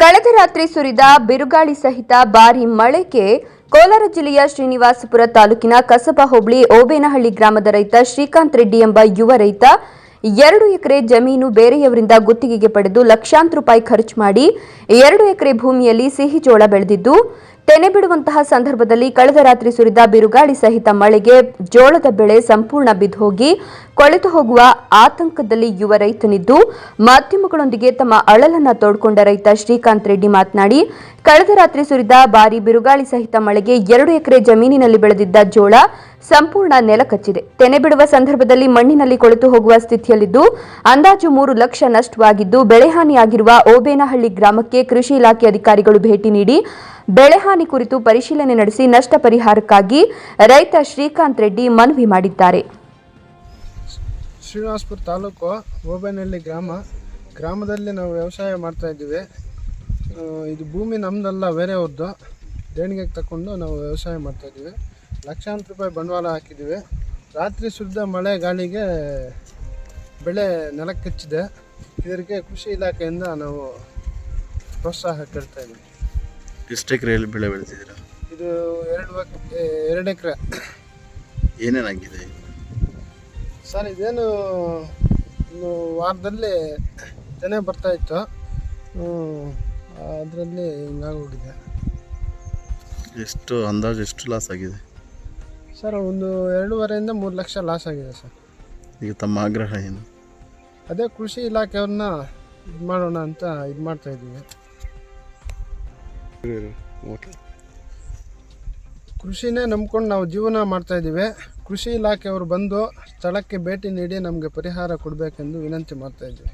ಕಳೆದ ರಾತ್ರಿ ಸುರಿದ ಬಿರುಗಾಳಿ ಸಹಿತ ಭಾರಿ ಮಳೆಗೆ ಕೋಲಾರ ಜಿಲ್ಲೆಯ ಶ್ರೀನಿವಾಸಪುರ ತಾಲೂಕಿನ ಕಸಬಾ ಹೋಬಳಿ ಓಬೇನಹಳ್ಳಿ ಗ್ರಾಮದ ರೈತ ಶ್ರೀಕಾಂತ್ ರೆಡ್ಡಿ ಎಂಬ ಯುವ ರೈತ ಎರಡು ಎಕರೆ ಜಮೀನು ಬೇರೆಯವರಿಂದ ಗುತ್ತಿಗೆಗೆ ಪಡೆದು ಲಕ್ಷಾಂತರ ರೂಪಾಯಿ ಖರ್ಚು ಮಾಡಿ ಎರಡು ಎಕರೆ ಭೂಮಿಯಲ್ಲಿ ಸಿಹಿ ಜೋಳ ಬೆಳೆದಿದ್ದು ತೆನೆ ಬಿಡುವಂತಹ ಸಂದರ್ಭದಲ್ಲಿ ಕಳೆದ ರಾತ್ರಿ ಸುರಿದ ಬಿರುಗಾಳಿ ಸಹಿತ ಮಳೆಗೆ ಜೋಳದ ಬೆಳೆ ಸಂಪೂರ್ಣ ಬಿದ್ದೋಗಿ ಕೊಳೆತು ಹೋಗುವ ಆತಂಕದಲ್ಲಿ ಯುವ ರೈತನಿದ್ದು, ಮಾಧ್ಯಮಗಳೊಂದಿಗೆ ತಮ್ಮ ಅಳಲನ್ನ ತೋಡ್ಕೊಂಡ ರೈತ ಶ್ರೀಕಾಂತ್ ರೆಡ್ಡಿ ಮಾತನಾಡಿ, ಕಳೆದ ರಾತ್ರಿ ಸುರಿದ ಭಾರಿ ಬಿರುಗಾಳಿ ಸಹಿತ ಮಳೆಗೆ ಎರಡು ಎಕರೆ ಜಮೀನಿನಲ್ಲಿ ಬೆಳೆದಿದ್ದ ಜೋಳ ಸಂಪೂರ್ಣ ನೆಲಕಚ್ಚಿದೆ ತೆನೆ ಬಿಡುವ ಸಂದರ್ಭದಲ್ಲಿ ಮಣ್ಣಿನಲ್ಲಿ ಕೊಳೆತು ಹೋಗುವ ಸ್ಥಿತಿಯಲ್ಲಿದ್ದು, ಅಂದಾಜು ಮೂರು ಲಕ್ಷ ನಷ್ಟವಾಗಿದ್ದು, ಬೆಳೆಹಾನಿಯಾಗಿರುವ ಓಬೇನಹಳ್ಳಿ ಗ್ರಾಮಕ್ಕೆ ಕೃಷಿ ಇಲಾಖೆ ಅಧಿಕಾರಿಗಳು ಭೇಟಿ ನೀಡಿ, ಬೆಳೆಹಾನಿ ಕುರಿತು ಪರಿಶೀಲನೆ ನಡೆಸಿ ನಷ್ಟ ಪರಿಹಾರಕ್ಕಾಗಿ ರೈತ ಶ್ರೀಕಾಂತ್ ರೆಡ್ಡಿ ಮನವಿ ಮಾಡಿದ್ದಾರೆ. ಶ್ರೀನಿವಾಸ್ಪುರ ತಾಲೂಕು ಓಬೇನಹಳ್ಳಿ ಗ್ರಾಮ. ಗ್ರಾಮದಲ್ಲಿ ನಾವು ವ್ಯವಸಾಯ ಮಾಡ್ತಾ ಇದ್ದೀವಿ. ಇದು ಭೂಮಿ ನಮ್ಮದಲ್ಲ ಬೇರೆಯವ್ರದ್ದು. ದೇಣಿಗೆಗೆ ತಗೊಂಡು ನಾವು ವ್ಯವಸಾಯ ಮಾಡ್ತಾ ಇದ್ದೀವಿ. ಲಕ್ಷಾಂತರ ರೂಪಾಯಿ ಬಂಡವಾಳ ಹಾಕಿದ್ದೀವಿ. ರಾತ್ರಿ ಸುರಿದ ಮಳೆ ಗಾಳಿಗೆ ಬೆಳೆ ನೆಲಕ್ಕೆ ಕಚ್ಚಿದೆ ಇದಕ್ಕೆ ಕೃಷಿ ಇಲಾಖೆಯಿಂದ ನಾವು ಪ್ರೋತ್ಸಾಹ ಕೇಳ್ತಾ ಇದ್ದೀವಿ. ಎಷ್ಟು ಎಕರೆಯಲ್ಲಿ ಬೆಳೆ ಬೆಳೆದಿದ್ದೀರಾ? ಇದು ಎರಡು ಎರಡು ಎಕರೆ. ಏನೇನಾಗಿದೆ ಸರ್ ಇದೇನು ಒಂದು ವಾರದಲ್ಲಿ ತೆನೆ ಬರ್ತಾ ಇತ್ತು. ಅದರಲ್ಲಿ ಹಿಂಗಾಗೋಗಿದೆ ಎಷ್ಟು ಅಂದಾಜು ಎಷ್ಟು ಲಾಸ್ ಆಗಿದೆ? ಸರ್ ಒಂದು ಎರಡೂವರೆಯಿಂದ ಮೂರು ಲಕ್ಷ ಲಾಸ್ ಆಗಿದೆ ಸರ್. ಈಗ ತಮ್ಮ ಆಗ್ರಹ ಏನು? ಅದೇ ಕೃಷಿ ಇಲಾಖೆಯವ್ರನ್ನ ಇದು ಮಾಡೋಣ ಅಂತ ಇದು ಮಾಡ್ತಾ ಇದ್ದೀವಿ. ಕೃಷಿನೇ ನಂಬ್ಕೊಂಡು ನಾವು ಜೀವನ ಮಾಡ್ತಾ ಇದ್ದೀವಿ. ಕೃಷಿ ಇಲಾಖೆಯವರು ಬಂದು ಸ್ಥಳಕ್ಕೆ ಭೇಟಿ ನೀಡಿ ನಮಗೆ ಪರಿಹಾರ ಕೊಡಬೇಕೆಂದು ವಿನಂತಿ ಮಾಡ್ತಾ ಇದ್ದೀವಿ.